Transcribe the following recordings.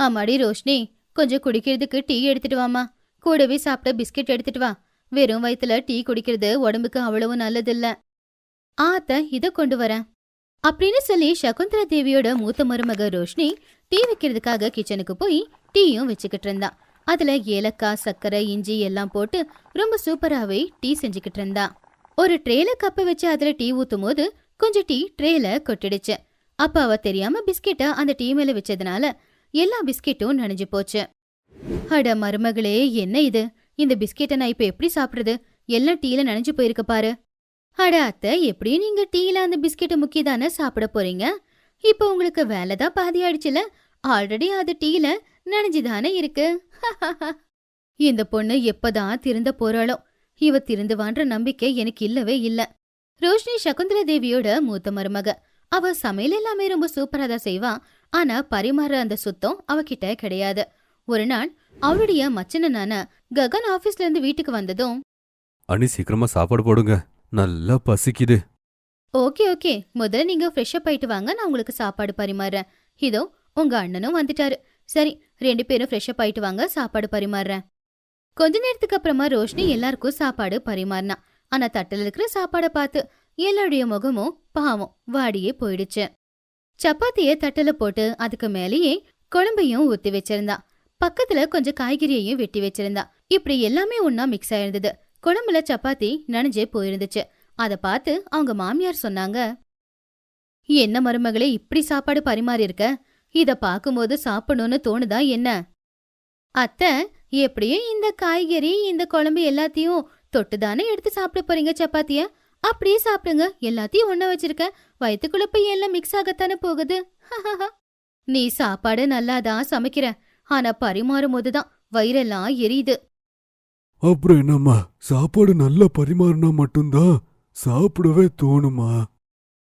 அம்மாடி ரோஷினி கொஞ்சம் குடிக்கிறதுக்கு டீ எடுத்துட்டு வாமா கூடவே சாப்பிட்ட பிஸ்கெட் எடுத்துட்டு வா. வெறும் வயித்துல டீ குடிக்கிறது உடம்புக்கு அவ்வளவு நல்லதில்ல. ஆத்த இத கொண்டு வரேன். அப்படின்னு சொல்லி சகுந்தரா தேவியோட மூத்த மருமக ரோஷினி டீ வைக்கிறதுக்காக கிச்சனுக்கு போய் டீயும் வச்சுக்கிட்டு இருந்தா. அதுல ஏலக்காய் சர்க்கரை இஞ்சி எல்லாம் போட்டு ரொம்ப சூப்பராகவே டீ செஞ்சுக்கிட்டு இருந்தா. ஒரு ட்ரேல கப்பை வச்சு அதுல டீ ஊத்தும் போது கொஞ்சம் டீ ட்ரேல கொட்டிடுச்சு. அப்ப அவ தெரியாம பிஸ்கெட்டை அந்த டீ மேல வச்சதுனால எல்லா பிஸ்கெட்டும் நனைஞ்சு போச்சு. அட மருமகளே என்ன இது? இந்த பிஸ்கெட்டை நான் இப்ப எப்படி சாப்பிடுறது? எல்லாம் டீல நனைஞ்சு போயிருக்கு பாரு. அட அத்தை எப்படியும் நீங்க டீல அந்த பிஸ்கெட்டை முக்கி தானே சாப்பிட போறீங்க? இப்போ உங்களுக்கு வேலை தான் பாதி ஆயிடுச்சுல? ஆல்ரெடி அது டீல நனைஞ்சுதானே இருக்கு. இந்த பொண்ணு எப்பதான் திருந்த போறாளோ? இவ திருந்துவான்ற நம்பிக்கை எனக்கு இல்லவே இல்ல. ரோஷினி சகுந்தலா தேவியோட மூத்த மருமக. அவ சமையல் எல்லாமே ரொம்ப சூப்பரா தான் செய்வா. ஆனா பரிமாற அந்த சுத்தம் அவகிட்ட கிடையாது. ஒரு நாள் அவளுடைய மச்சனனான ககன் ஆபீஸ்ல இருந்து வீட்டுக்கு வந்ததும் அனி சீக்கிரமா சாப்பாடு போடுங்க. நல்லா பசிக்குது. Okay okay. முதல்ல நீங்க ஃப்ரெஷ் அப் ஆயிட்டு வாங்க நான் உங்களுக்கு சாப்பாடு பரிமாறுறேன். இதோ உங்க அண்ணனும் வந்துட்டாரு. சரி ரெண்டு பேரும் ஃப்ரெஷ் அப் ஆயிட்டு வாங்க சாப்பாடு பரிமாறுறேன். கொஞ்ச நேரத்துக்கு அப்புறமா ரோஷினி எல்லாருக்கும் சாப்பாடு பரிமாறினா. ஆனா தட்டுல இருக்கிற சாப்பாடை பார்த்து எல்லாருடைய முகமும் பாவம் வாடியே போயிடுச்சு. சப்பாத்திய தட்டுல போட்டு அதுக்கு மேலேயே குழம்பையும் ஊத்தி வச்சிருந்தா. பக்கத்துல கொஞ்சம் காய்கறியையும் வெட்டி வச்சிருந்தா. இப்படி எல்லாமே ஒன்னா மிக்ஸ் ஆயிருந்தது. குழம்புல சப்பாத்தி நனைஞ்சே போயிருந்துச்சு. அத பார்த்து அவங்க மாமியார் சொன்னாங்க என்ன மருமகளே இப்படி சாப்பாடு பரிமாறி இருக்க? இத பாக்கும்போது சாப்பிடணும்னு தோணுதா என்ன? அத்தை எப்படியும் இந்த காய்கறி இந்த குழம்பு எல்லாத்தையும் தொட்டுதானே எடுத்து சாப்பிட போறீங்க சப்பாத்திய? அப்படியே சாப்பிடுங்க. எல்லாத்தையும் ஒண்ணா வச்சிருக்க. வயித்துக்குள்ள போய் எல்லாம் மிக்ஸ் ஆகத்தானே போகுது. நீ சாப்பாடு நல்லாதான் சமைக்கிற. ஆனா பரிமாறும் போதுதான். வயிறெல்லாம் எரியுது. அப்புறம் என்னம்மா? சாப்பாடு நல்லா பரிமாறினா மட்டும்தான் சாப்பிடவே தோணுமா?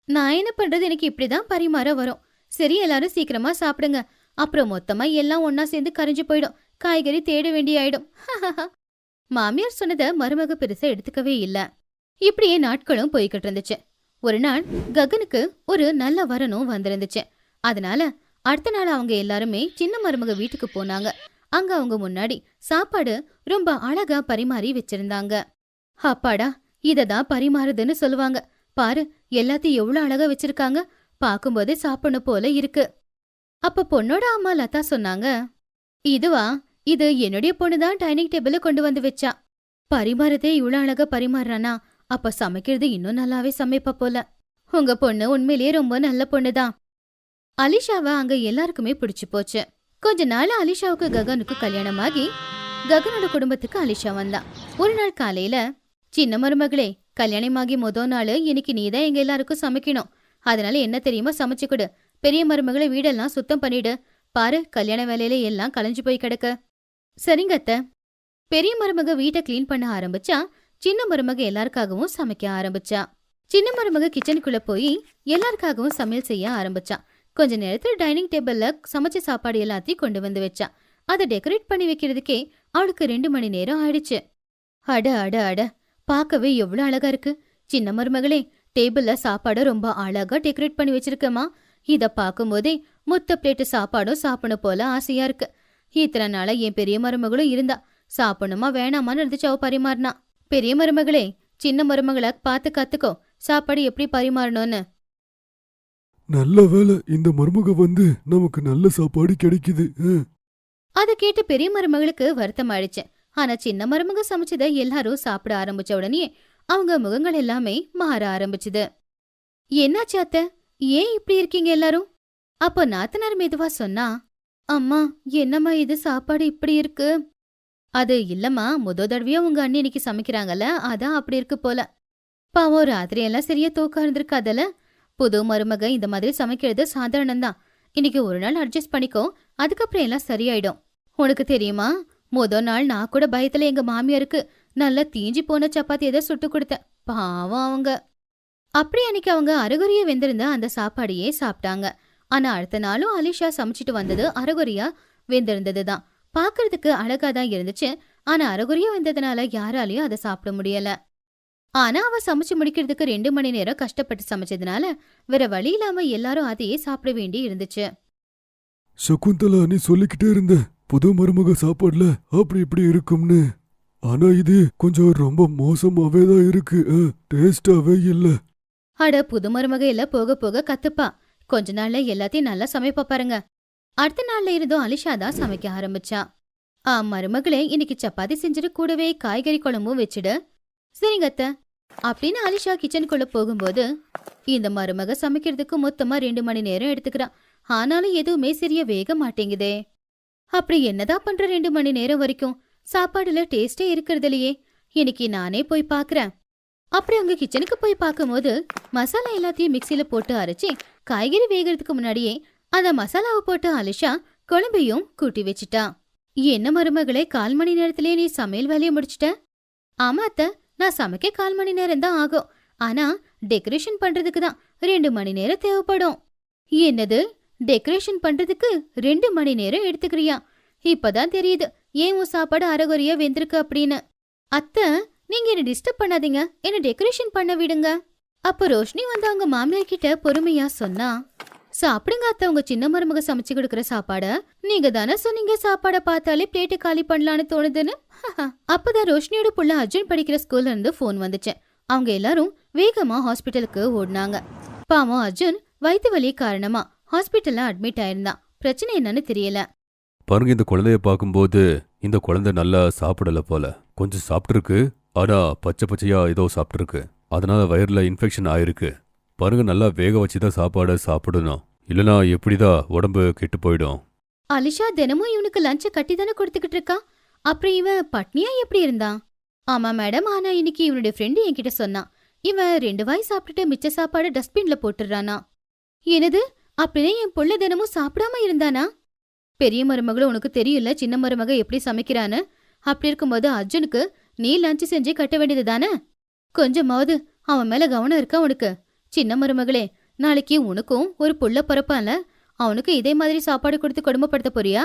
நான் என்ன பண்றது? எனக்கு இப்படிதான் பரிமாற வரும். சரி எல்லாரும் சீக்கிரமா சாப்பிடுங்க. அப்புறம் மொத்தமா எல்லாம் ஒண்ணா சேர்ந்து கரைஞ்சு போயிடும். காய்கறி தேட வேண்டிய ஆயிடும் மாமியார் சொன்னத மருமக பெருசா எடுத்துக்கவே இல்ல. இப்படியே நாட்களும் போய்கிட்டு இருந்துச்சு. ஒரு நாள் ககனுக்கு ஒரு நல்ல வரனும் வந்திருந்துச்சு. அதனால அடுத்த நாள் அவங்க எல்லாருமே சின்ன மருமக வீட்டுக்கு போனாங்க. அங்க அவங்க முன்னாடி சாப்பாடு ரொம்ப அழகா பரிமாறி வச்சிருந்தாங்க. அப்பாடா இததான் பரிமாறுதுன்னு சொல்லுவாங்க. பாரு எல்லாத்தையும் எவ்வளவு அழகா வச்சிருக்காங்க. பார்க்கும்போது சாப்பிடணும் போல இருக்கு. அப்ப பொண்ணோட அம்மா லதா சொன்னாங்க இதுவா இது என்னுடைய பொண்ணு தான் டைனிங் டேபிள கொண்டு வந்து வச்சா. பரிமாறதே இவ்வளவு அழகா பரிமாறுறானா? அப்ப சமைக்கிறது இன்னும் நல்லாவே சமைப்பா போல. உங்க பொண்ணு உண்மையிலேயே ரொம்ப நல்ல பொண்ணுதான். அலிஷாவை அங்க எல்லாருக்குமே பிடிச்சு போச்சு. கொஞ்ச நாள் அலிஷாவுக்கு ககனுக்கு கல்யாணமாகி ககனோட குடும்பத்துக்கு அலிஷா வந்தான் ஒரு நாள் காலையில சின்ன மருமகளே கல்யாணமாகி மொத நாள் இன்னைக்கு நீதான் எங்க எல்லாருக்கும் சமைக்கணும். அதனால என்ன தெரியுமா சமைச்சு கொடு. பெரிய மருமகளை வீடெல்லாம் சுத்தம் பண்ணிடு. பாரு கல்யாண வேலையில எல்லாம் கலைஞ்சு போய் கிடக்க. சரிங்க அத்தை. பெரிய மருமக வீட்டை கிளீன் பண்ண ஆரம்பிச்சா சின்ன மருமக எல்லாருக்காகவும் சமைக்க ஆரம்பிச்சா. சின்ன மருமக கிச்சனுக்குள்ள போய் எல்லாருக்காகவும் சமையல் செய்ய ஆரம்பிச்சா. கொஞ்ச நேரத்துல டைனிங் டேபிள்ல சமைச்ச சாப்பாடு எல்லாத்தையும் கொண்டு வந்து வச்சா. அதை டெக்கரேட் பண்ணி வைக்கிறதுக்கே அவளுக்கு ரெண்டு மணி நேரம் ஆயிடுச்சு. அட அட அட பார்க்கவே எவ்வளவு அழகா இருக்கு. சின்ன மருமகளே டேபிள்ல சாப்பாட ரொம்ப அழகா டெக்கரேட் பண்ணி வச்சிருக்கமா. இத பார்க்கும்போதே முத்த பிளேட்டு சாப்பாடும் சாப்பிடணும் போல ஆசையா இருக்கு. இத்தனை நாளா என் பெரிய மருமகளும் இருந்தா சாப்பிடணுமா வேணாமான்னு இருந்துச்சு அவ பரிமாறினா. பெரிய மருமகளே சின்ன மருமகளை பார்த்து கத்துக்கோ. சாப்பாடு எப்படி பரிமாறணும்னு. நல்ல வேளை இந்த மருமக வந்து நமக்கு நல்ல சாப்பாடு கிடைக்குது. அதை கேட்டு பெரிய மருமகளுக்கு வருத்தம் ஆயிடுச்சு. ஆனா சின்ன மருமக சமைச்சதை எல்லாரும் சாப்பிட ஆரம்பிச்ச உடனே அவங்க முகங்கள் எல்லாமே மாற ஆரம்பிச்சுது. என்னாச்சு அத்தை? ஏன் இப்படி இருக்கீங்க எல்லாரும்? அப்போ நாத்தனார் மெதுவா சொன்னா அம்மா என்னம்மா இது? சாப்பாடு இப்படி இருக்கு? அது இல்லம்மா முத தடவையா உங்க அண்ணி இன்னைக்கு சமைக்கிறாங்கல்ல அதான் அப்படி இருக்கு போல. பாவம் ராத்திரியெல்லாம் சரியா தூக்கம் இருந்திருக்காதல்ல. புது மருமக இந்த மாதிரி சமைக்கிறது சாதாரணம்தான். இன்னைக்கு ஒரு நாள் அட்ஜஸ்ட் பண்ணிக்கோ அதுக்கப்புறம் எல்லாம் சரியாயிடும். உனக்கு தெரியுமா முத நாள் நான் கூட பயத்துல எங்க மாமியாருக்கு நல்லா தீஞ்சு போன சப்பாத்தி ஏதோ சுட்டு கொடுத்தேன். பாவம் அவங்க. அப்படி அன்னைக்கு அவங்க அரைகுறைய வெந்திருந்த அந்த சாப்பாடையே சாப்பிட்டாங்க. ஆனா அடுத்த நாளும் அலிஷா சமைச்சிட்டு வந்தது அறகுறியா வெந்திருந்தது தான் பாக்குறதுக்கு அழகா தான் இருந்துச்சு. ஆனா அரைகுறையா வெந்ததுனால யாராலையும் அதை சாப்பிட முடியல. ஆனா அவ சமைச்சு முடிக்கிறதுக்கு ரெண்டு மணி நேரம் கஷ்டப்பட்டு சமைச்சதுனால வேற வழி இல்லாம எல்லாரும் அதையே சாப்பிட வேண்டி இருந்துச்சு. சகுந்தலா நீ சொல்லிக்கிட்டே இருந்த புது மருமக சாப்பாடுல அப்படி இப்படி இருக்கும்னு. ஆனா இது கொஞ்சம் ரொம்ப மோசமாவே தான் இருக்கு. டேஸ்டாவே இல்ல. அட புது மருமக எல்லாம் போக போக கத்துப்பா. கொஞ்ச நாள்ல எல்லாத்தையும் நல்லா சமைப்பா பாருங்க. அடுத்த நாள்ல இருந்தும் அலிஷா தான் சமைக்க ஆரம்பிச்சா. ஆ மருமகளே இன்னைக்கு சப்பாத்தி செஞ்சுட்டு கூடவே காய்கறி குழம்பும் வச்சுடு. சரிங்க அப்படின்னு அலிஷா கிச்சனுக்குள்ள போகும்போது இந்த மருமக சமைக்கிறதுக்கு மொத்தமா ரெண்டு மணி நேரம் எடுத்துக்கிறா. ஆனாலும் எதுவுமே சரியா வேக மாட்டேங்குதே. அப்படி என்னதான் பண்ற ரெண்டு மணி நேரம் வரைக்கும்? சாப்பாடுல டேஸ்டே இருக்கிறது இல்லையே இன்னைக்கு நானே போய் பாக்குறேன். அப்புறம் அவங்க கிச்சனுக்கு போய் பார்க்கும்போது மசாலா எல்லாத்தையும் மிக்சியில போட்டு அரைச்சி காய்கறி வேகிறதுக்கு முன்னாடியே அந்த மசாலாவை போட்டு அலிஷா குழம்பையும் கூட்டி வச்சிட்டா. என்ன மருமகளே கால் மணி நேரத்திலேயே நீ சமையல் வேலையை முடிச்சிட்ட? ஆமா அத்தை நான் சமைக்க கால் மணி நேரம் தான் ஆகும். ஆனா டெக்கரேஷன் பண்றதுக்கு தான் ரெண்டு மணி நேரம் தேவைப்படும். என்னது? டெக்கரேஷன் பண்றதுக்கு ரெண்டு மணி நேரம் எடுத்துக்கிறியா? இப்பதான் தெரியுது ஏன் உன் சாப்பாடு அறகுறையா வெந்திருக்கு அப்படின்னு. அத்தை நீங்க என்ன டிஸ்டர்ப் பண்ணாதீங்க என்ன டெக்கரேஷன் பண்ண விடுங்க. அப்ப ரோஷினி வந்து அவங்க மாமியார் கிட்ட பொறுமையா சொன்னா சாப்பிடுங்க அத்தை உங்க சின்ன மருமக சமைச்சு கொடுக்குற சாப்பாட? நீங்க தானே சொன்னீங்க சாப்பாட பார்த்தாலே பிளேட்டு காலி பண்ணலான்னு தோணுதுன்னு? அப்பதான் ரோஷினியோட புள்ள அர்ஜுன் படிக்கிற ஸ்கூல்ல இருந்து ஃபோன் வந்துச்சு. அவங்க எல்லாரும் வேகமா ஹாஸ்பிட்டலுக்கு ஓடினாங்க. பாவம் அர்ஜுன் வயிற்று வலி காரணமா ஹாஸ்பிட்டல்ல அட்மிட் ஆயிருந்தான் பிரச்சனை என்னன்னு தெரியல. பாருங்க இந்த குழந்தைய பார்க்கும்போது இந்த குழந்தை நல்லா சாப்பிடல போல. கொஞ்சம் சாப்பிட்டுருக்கு ஆனா பச்சை பச்சையா ஏதோ சாப்பிட்டுருக்கு. அதனால வயிறுல இன்ஃபெக்ஷன் ஆயிருக்கு. பாருங்க நல்லா வேக வச்சு தான் சாப்பாடை சாப்பிடணும். இல்லனா எப்படிதான் உடம்பு கெட்டு போயிடும்? அலிஷா தினமும் இவனுக்கு லஞ்ச கட்டி தானே கொடுத்துக்கிட்டு இருக்கான் அப்புறம் இவன் பட்னியா எப்படி இருந்தான்? ஆமா மேடம் ஆனா இன்னைக்கு இவனுடைய ஃப்ரெண்டு என்கிட்ட சொன்னான். இவன் ரெண்டு வாய் சாப்பிட்டுட்டு மிச்ச சாப்பாடு டஸ்ட்பின்ல போட்டுடுறானா. என்னது? அப்படியே என் பொள்ள தினமும் சாப்பிடாம இருந்தானா? பெரிய மருமகளும் உனக்கு தெரியல சின்ன மருமக எப்படி சமைக்கிறான்னு? அப்படி இருக்கும்போது அர்ஜுனுக்கு நீ லஞ்ச் செஞ்சு கட்ட வேண்டியது தானே கொஞ்சமாவது அவன் மேல கவனம் இருக்கா உனக்கு? சின்ன மருமகளே நாளைக்கு உனக்கும் ஒரு புள்ள பிறப்பான்ல அவனுக்கு இதே மாதிரி சாப்பாடு கொடுத்து கொடுமைப்படுத்த போறியா?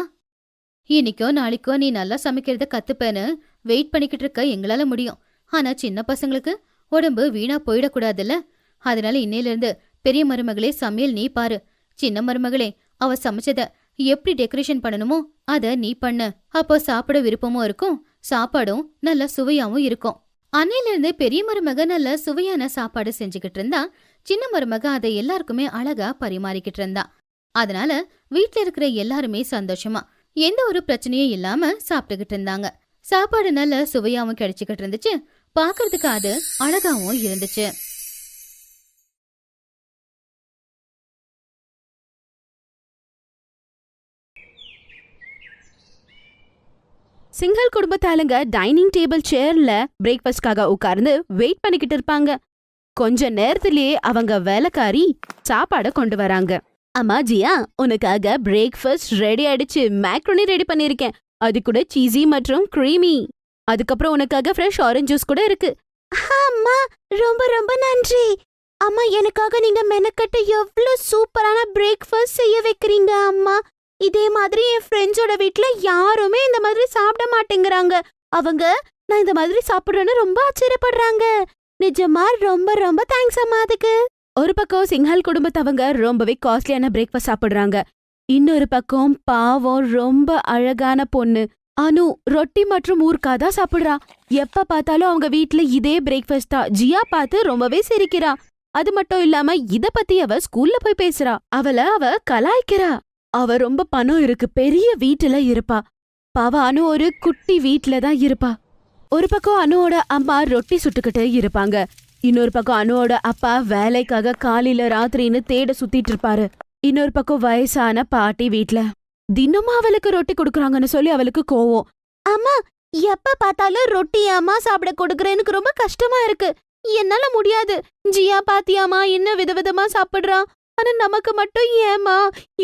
இன்னைக்கோ நாளைக்கோ நீ நல்லா சமைக்கிறத கத்துப்பேன்னு வெயிட் பண்ணிக்கிட்டு இருக்க எங்களால முடியும். ஆனா சின்ன பசங்களுக்கு உடம்பு வீணா போயிடக்கூடாதுல்ல? அதனால இன்னையிலிருந்து பெரிய மருமகளே சமையல் நீ பாரு. சின்ன மருமகளே அவ சமைச்சத எப்படி டெக்கரேஷன் பண்ணணுமோ அத நீ பண்ணு. அப்போ சாப்பிட விருப்பமும் இருக்கும் சாப்பாடும் நல்ல சுவையாவும் இருக்கும். அன்னையிலிருந்து பெரிய மருமக நல்ல சுவையான சாப்பாடு செஞ்சுக்கிட்டு இருந்தா சின்ன மருமக அதை எல்லாருக்குமே அழகா பரிமாறிக்கிட்டு இருந்தா. அதனால வீட்ல இருக்கிற எல்லாருமே சந்தோஷமா எந்த ஒரு பிரச்சனையும் இல்லாம சாப்பிட்டுக்கிட்டு இருந்தாங்க. சாப்பாடு நல்ல சுவையாவும் கிடைச்சுக்கிட்டு இருந்துச்சு. பாக்குறதுக்கு அது அழகாவும் இருந்துச்சு. சிங்கிள் குடும்பத்தாளுங்க டைனிங் டேபிள் சேர்ல பிரேக்ஃபாஸ்ட்காக உட்கார்ந்து வெயிட் பண்ணிக்கிட்டு இருப்பாங்க. கொஞ்ச நேரத்திலேயே அவங்க வேலைக்காரி சாப்பாட கொண்டு வராங்க. அம்மா ஜியா உனக்காக பிரேக்ஃபாஸ்ட் ரெடி ஆயிடுச்சு. மேக்ரோனி ரெடி பண்ணிருக்கேன் அது கூட சீஸி மற்றும் க்ரீமி அதுக்கப்புறம் உனக்காக ஃப்ரெஷ் ஆரஞ்சு ஜூஸ் கூட இருக்கு. அம்மா ரொம்ப ரொம்ப நன்றி. அம்மா எனக்காக நீங்க மெனக்கட்டு எவ்வளவு சூப்பரான பிரேக்ஃபாஸ்ட் செய்ய வைக்கிறீங்க அம்மா. இதே மாதிரி என் ஃப்ரெண்ட்ஸோட வீட்ல யாருமே இந்த மாதிரி சாப்பிட மாட்டேங்கிறாங்க. அவங்க நான் இந்த மாதிரி சாப்பிடுறேன்னு ரொம்ப ஆச்சரியப்படுறாங்க. நிஜமா ரொம்ப ரொம்ப தேங்க்ஸ் அம்மா அதுக்கு. ஒரு பக்கம் சிங்கால் குடும்பத்தவங்க ரொம்பவே காஸ்ட்லியான பிரேக்ஃபாஸ்ட் சாப்பிடுறாங்க. இன்னொரு பக்கம் பாவம் ரொம்ப அழகான பொண்ணு. அனு ரொட்டி மற்றும் ஊர்க்கா தான் சாப்பிடுறா. எப்ப பார்த்தாலும் அவங்க வீட்ல இதே பிரேக்ஃபாஸ்ட் தான். ஜியா பார்த்து ரொம்பவே சிரிக்கிறா. அது மட்டும் இல்லாம இத பத்தி அவ ஸ்கூல்ல போய் பேசுறா. அவள அவ கலாய்க்கிறா. அவ ரொம்ப பணம் இருக்கு பெரிய வீட்டுல இருப்பா. பாவ அனு ஒரு குட்டி வீட்டுல தான் இருப்பா. ஒரு பக்கம் அனுவோட அம்மா ரொட்டி சுட்டுக்கிட்டு இருப்பாங்க. இன்னொரு பக்கம் அனுவோட அப்பா வேலைக்காக காலையில ராத்திரின்னு தேட சுத்திட்டு இருப்பாரு. இன்னொரு பக்கம் வயசான பாட்டி வீட்ல தினமும் அவளுக்கு ரொட்டி கொடுக்குறாங்கன்னு சொல்லி அவளுக்கு கோவம். அம்மா எப்ப பார்த்தாலும் ரொட்டி அம்மா சாப்பிட கொடுக்குறேன் எனக்கு ரொம்ப கஷ்டமா இருக்கு. என்னால முடியாது. ஜியா பாத்தியாமா என்ன விதவிதமா சாப்பிடுறா? ஆனா நமக்கு மட்டும் ஏமா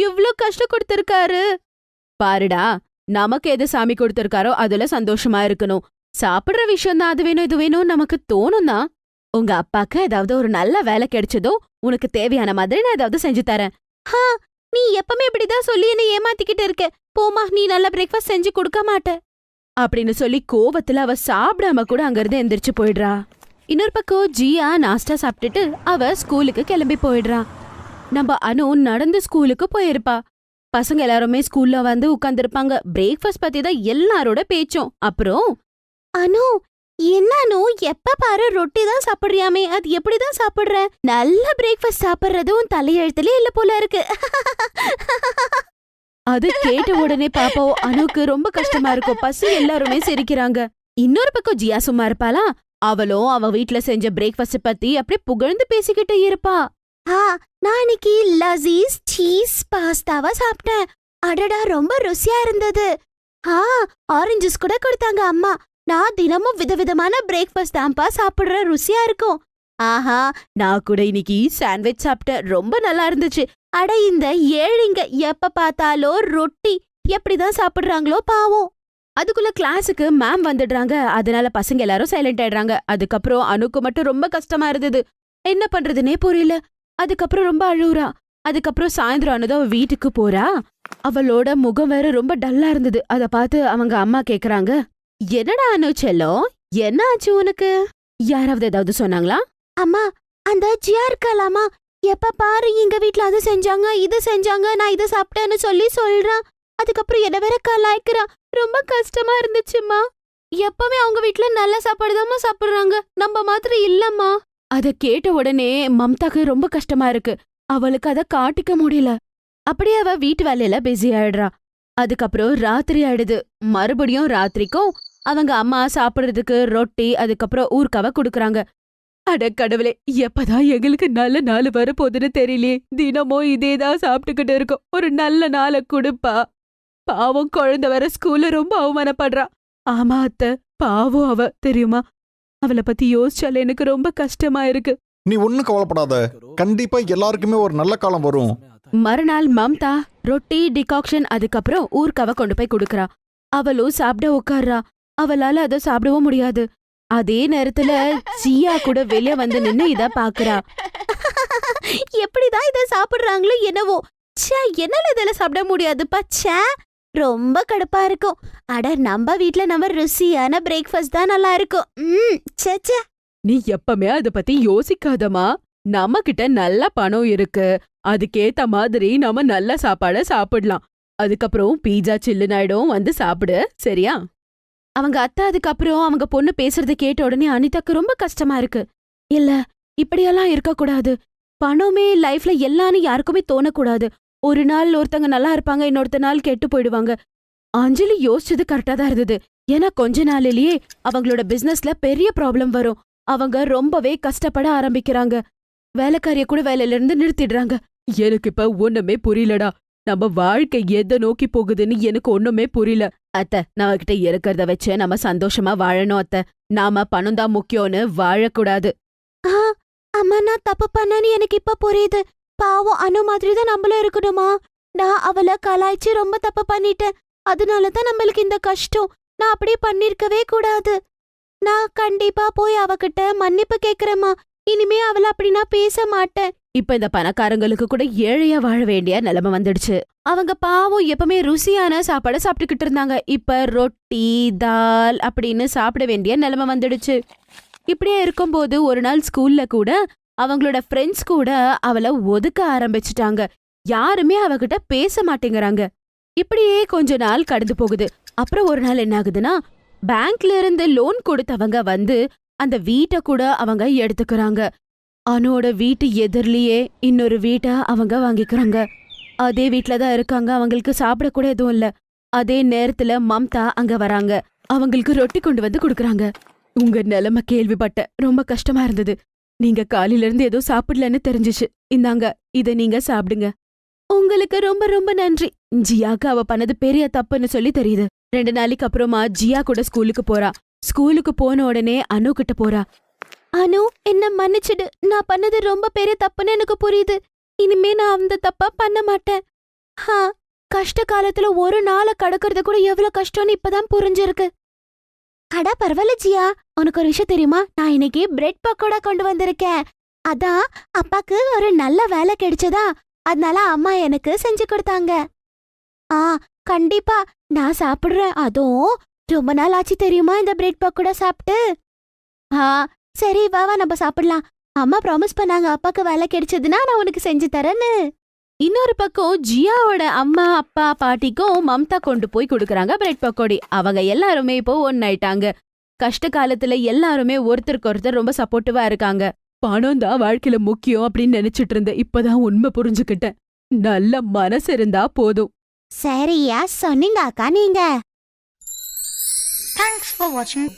இவ்ளோ கஷ்டம் கொடுத்திருக்காரு பாருடா நமக்கு எது சாமி கொடுத்திருக்காரோ அதுல சந்தோஷமா இருக்கணும். சாப்பிடுற விஷயம் தான் அது வேணும் இது வேணும் நமக்கு தோணும்னா உங்க அப்பாக்கு ஏதாவது ஒரு நல்ல வேலை கிடைச்சதோ உனக்கு தேவையான மாதிரி நான் ஏதாவது செஞ்சு தரேன். ஹா நீ எப்பவுமே இப்படிதான் சொல்லி என்ன ஏமாத்திக்கிட்டு இருக்க. போமா நீ நல்ல பிரேக்ஃபாஸ்ட் செஞ்சு கொடுக்க மாட்ட. அப்படின்னு சொல்லி கோவத்துல அவ சாப்பிடாம கூட அங்கிருந்து எந்திரிச்சு போயிடுறா. இன்னொரு பக்கம் ஜியா நாஸ்டா சாப்பிட்டுட்டு அவ ஸ்கூலுக்கு கிளம்பி போயிடுறா. நம்ம அனு நடந்து ஸ்கூலுக்கு போயிருப்பா. பசங்க எல்லாருமே ஸ்கூல்ல வந்து உட்கார்ந்திருப்பாங்க. பிரேக்ஃபாஸ்ட் பத்தி தான் எல்லாரோட பேச்சும். அப்புறம்? அனு என்ன அனு? எப்ப பாரு ரொட்டி தான் சாப்பிடுறியாமே. அது எப்படிதான் சாப்பிடுற? நல்ல பிரேக்ஃபாஸ்ட் சாப்பிடுறதும் தலையெழுத்துல இல்ல போல இருக்கு. அது கேட்ட உடனே பாப்பாவோ அனுக்கு ரொம்ப கஷ்டமா இருக்கும் பசங்க எல்லாருமே சிரிக்கிறாங்க. இன்னொரு பக்கம் ஜியா சும்மா இருப்பாளா? அவளும் அவ வீட்ல செஞ்ச பிரேக்ஃபாஸ்ட் பத்தி அப்படியே புகழ்ந்து பேசிக்கிட்டு இருப்பா. நான் இன்னைக்கு லசீஸ் சீஸ் பாஸ்தாவா சாப்பிட்டேன். அடடா ரொம்ப ருசியா இருந்தது. ஆ ஆரஞ்சஸ் கூட கொடுத்தாங்க அம்மா. நான் தினமும் விதவிதமான பிரேக்ஃபாஸ்ட் தான்ப்பா சாப்பிடுற ருசியா இருக்கும். ஆஹா நான் கூட இன்னைக்கு சாண்ட்விச் சாப்பிட்டேன். ரொம்ப நல்லா இருந்துச்சு. அட இந்த ஏழைங்க எப்ப பார்த்தாலோ ரொட்டி. எப்படிதான் சாப்பிடுறாங்களோ பாவம். அதுக்குள்ள கிளாஸுக்கு மேம் வந்துடுறாங்க. அதனால பசங்க எல்லாரும் சைலண்ட் ஆயிடுறாங்க. அதுக்கப்புறம் அனுக்கு மட்டும் ரொம்ப கஷ்டமா இருந்தது. என்ன பண்றதுனே புரியல. அதுக்கப்புறம் ரொம்ப அழுவுறா. அதுக்கப்புறம் சாயந்தரம் ஆனதும் அவ வீட்டுக்கு போறா. அவளோட முகம் வேற ரொம்ப டல்லா இருந்தது. அத பார்த்து அவங்க அம்மா கேக்குறாங்க என்னடா அனு செல்லம்? என்ன ஆச்சு உனக்கு? யாராவது ஏதாவது சொன்னாங்களா? அம்மா அந்த ஜியா இருக்கலாமா எப்ப பாரு எங்க வீட்ல அது செஞ்சாங்க இது செஞ்சாங்க நான் இதை சாப்பிட்டேன்னு சொல்லி சொல்றான். அதுக்கப்புறம் என்ன வேற கலாய்க்கிறா. ரொம்ப கஷ்டமா இருந்துச்சுமா எப்பவுமே அவங்க வீட்ல நல்ல சாப்பாடு தாம்மா சாப்பிடுறாங்க. நம்ம மாத்திரம் இல்லம்மா. அத கேட்ட உடனே மம்தாக்கு ரொம்ப கஷ்டமா இருக்கு. அவளுக்கு அத காட்டிக்க முடியல. அப்படியே அவ வீட்டு வேலையில பிஸி ஆயிடுறா. அதுக்கப்புறம் ராத்திரி ஆயிடுது. மறுபடியும் ராத்திரிக்கும் அவங்க அம்மா சாப்பிடுறதுக்கு ரொட்டி அதுக்கப்புறம் ஊர்க்காவ குடுக்கறாங்க. அட கடவுளே எப்பதான் எங்களுக்கு நல்ல நாள் வரப்போகுதுன்னு தெரியலையே. தினமும் இதேதான் சாப்பிட்டுக்கிட்டு இருக்கோம். ஒரு நல்ல நாளை கொடுப்பா. பாவம் குழந்தை வர ஸ்கூல்ல ரொம்ப அவமானப்படுறா. ஆமா அத்த பாவம் அவ. தெரியுமா? அவளை பத்தி யோசிச்சாலே எனக்கு ரொம்ப கஷ்டமா இருக்கு. நீ ஒன்னும் கவலைப்படாத. கண்டிப்பா எல்லாருக்குமே ஒரு நல்ல காலம் வரும். மறுநாள் மம்தா ரொட்டி டிகாக்ஷன் அதுக்கப்புறம் ஊர்க்காவ கொண்டு போய் கொடுக்கறா. அவளும் சாப்பிட உட்கார்றா. அவளால அத சாப்பிடவும் முடியாது. அதே நேரத்துல ஜியா கூட வெளிய வந்து நின்னு இத பாக்குறா. எப்படிதான் இத சாப்பிடுறாங்களோ என்னவோ. ச்சே என்னால இதெல்லாம் சாப்பிட முடியாதுப்பா. ச்சே. ரொம்ப கடுப்பா இருக்கும். அட நம்ம வீட்ல நம்ம ருசியான பிரேக்ஃபாஸ்ட் தான் நல்லா இருக்கும் ம் ச்சே ச்சே. நீ எப்பவுமே அத பத்தி யோசிக்காதமா நம்ம கிட்ட நல்ல பணம் இருக்கு. அதுக்கேத்த மாதிரி நாம நல்ல சாப்பாட சாப்பிடலாம். அதுக்கப்புறம் பீஜா சில்லுனாயிடும் வந்து சாப்பிடு. சரியா? அவங்க அத்தை அதுக்கப்புறம் அவங்க பொண்ணு பேசுறத கேட்ட உடனே அனிதாக்கு ரொம்ப கஷ்டமா இருக்கு. இல்ல இப்படியெல்லாம் இருக்கக்கூடாது. பணமே லைஃப்ல எல்லான்னு யாருக்குமே தோணக்கூடாது. ஒரு நாள் ஒருத்தங்க நல்லா இருப்பாங்க இன்னொருத்த நாள் கெட்டு போயிடுவாங்க. அஞ்சலி யோசிச்சது கரெக்டா தான் இருந்தது. ஏன்னா கொஞ்ச நாளிலேயே அவங்களோட பிசினஸ்ல பெரிய ப்ராப்ளம் வரும். அவங்க ரொம்பவே கஷ்டப்பட ஆரம்பிக்கிறாங்க. வேலைக்காரிய கூட வேலையில இருந்து நிறுத்திடுறாங்க. எனக்கு இப்ப ஒண்ணுமே புரியலடா. நம்ம வாழ்க்கை எதை நோக்கி போகுதுன்னு எனக்கு ஒண்ணுமே புரியல. அத்த நம்ம கிட்ட இருக்கிறத வச்சு நம்ம சந்தோஷமா வாழணும் அத்த. நாம பணம் தான் முக்கியம்னு வாழக்கூடாது. அம்மா நான் தப்பு பண்ணேன்னு எனக்கு இப்ப புரியுது. பாவம் அனு மாதிரி தான் நம்மளும் இருக்கணுமா? நான் அவளை கலாய்ச்சி ரொம்ப தப்பு பண்ணிட்டேன். அதனால தான் நம்மளுக்கு இந்த கஷ்டம். நான் அப்படியே பண்ணிருக்கவே கூடாது. நான் கண்டிப்பா போய் அவகிட்ட மன்னிப்பு கேக்குறேம்மா. இனிமே அவள அப்படி நான் பேச மாட்டேன். இப்ப இந்த பணக்காரங்களுக்கு கூட ஏழையா வாழ வேண்டிய நிலைமை வந்துடுச்சு. அவங்க பாவம் எப்பவுமே ருசியான சாப்பாட சாப்பிட்டுக்கிட்டு இருந்தாங்க. இப்ப ரொட்டி தால் அப்படின்னு சாப்பிட வேண்டிய நிலைமை வந்துடுச்சு. இப்படியே இருக்கும்போது ஒரு நாள் ஸ்கூல்ல கூட அவங்களோட ஃப்ரெண்ட்ஸ் கூட அவளை ஒதுக்க ஆரம்பிச்சிட்டாங்க. யாருமே அவகிட்ட பேச மாட்டேங்கிறாங்க. இப்படியே கொஞ்ச நாள் கடந்து போகுது. அப்புறம் ஒரு நாள் என்ன ஆகுதுன்னா பேங்க்ல இருந்து லோன் கொடுத்தவங்க வந்து அந்த வீட்டை கூட அவங்க எடுத்துக்கறாங்க. அனுவோட வீட்டு எதிரிலேயே இன்னொரு வீட்டை அவங்க வாங்கிக்கிறாங்க. அதே வீட்ல தான் இருக்காங்க. அவங்களுக்கு சாப்பிடக்கூட எதுவும் இல்ல. அதே நேரத்துல மம்தா அங்க வராங்க. அவங்களுக்கு ரொட்டி கொண்டு வந்து கொடுக்குறாங்க. உங்க நிலைமை கேள்விப்பட்ட ரொம்ப கஷ்டமா இருந்தது. நீங்க காலையில இருந்து ஏதோ சாப்பிடலன்னு தெரிஞ்சுச்சு. இந்தாங்க இத நீங்க சாப்பிடுங்க. உங்களுக்கு ரொம்ப ரொம்ப நன்றி. ஜியாக்கு அவ பண்ணது பெரிய தப்புன்னு சொல்லி தெரியுது. ரெண்டு நாளைக்கு அப்புறமா ஜியா கூட ஸ்கூலுக்கு போறா. ஸ்கூலுக்கு போன உடனே அனு கிட்ட போறா. அனு என்ன மன்னிச்சிடு. நான் பண்ணது ரொம்ப பெரிய தப்புன்னு எனக்கு புரியுது. இனிமே நான் அந்த தப்பா பண்ண மாட்டேன். ஹா கஷ்ட காலத்துல ஒரு நாளை கடக்கிறது கூட எவ்வளவு கஷ்டம்னு இப்பதான் புரிஞ்சிருக்கு. அடா பரவாயில்ல ஜியா உனக்கு ஒரு விஷயம் தெரியுமா? நான் இன்னைக்கு பிரெட் பக்கோடா கொண்டு வந்திருக்கேன். அதான் அப்பாக்கு ஒரு நல்ல வேலை கிடைச்சதா. அதனால அம்மா எனக்கு செஞ்சு கொடுத்தாங்க. ஆ கண்டிப்பா. நான் சாப்பிடுறேன். அதுவும் ரொம்ப நாள் ஆச்சு தெரியுமா இந்த பிரெட் பக்கோடா சாப்பிட்டு? ஆ சரி வா வா நம்ம சாப்பிடலாம். அம்மா ப்ராமிஸ் பண்ணாங்க அப்பாக்கு வேலை கிடைச்சதுன்னா நான் உனக்கு செஞ்சு தரேன்னு. இன்னொரு பக்கம் ஜியாவோட அம்மா அப்பா பாட்டிக்கும் மம்தா கொண்டு போய் கொடுக்கறாங்க பிரெட் பக்கோடி. அவங்க எல்லாருமே இப்போ ஒன்னாயிட்டாங்க கஷ்ட காலத்துல எல்லாருமே ஒருத்தருக்கு ஒருத்தர் ரொம்ப சப்போர்ட்டிவா இருக்காங்க. பணம் தான் வாழ்க்கையில முக்கியம் அப்படின்னு நினைச்சிட்டு இருந்தேன். இப்பதான் உண்மை புரிஞ்சுக்கிட்டேன். நல்ல மனசு இருந்தா போதும். சரியா சொன்னீங்க அக்கா நீங்க. Thanks for watching.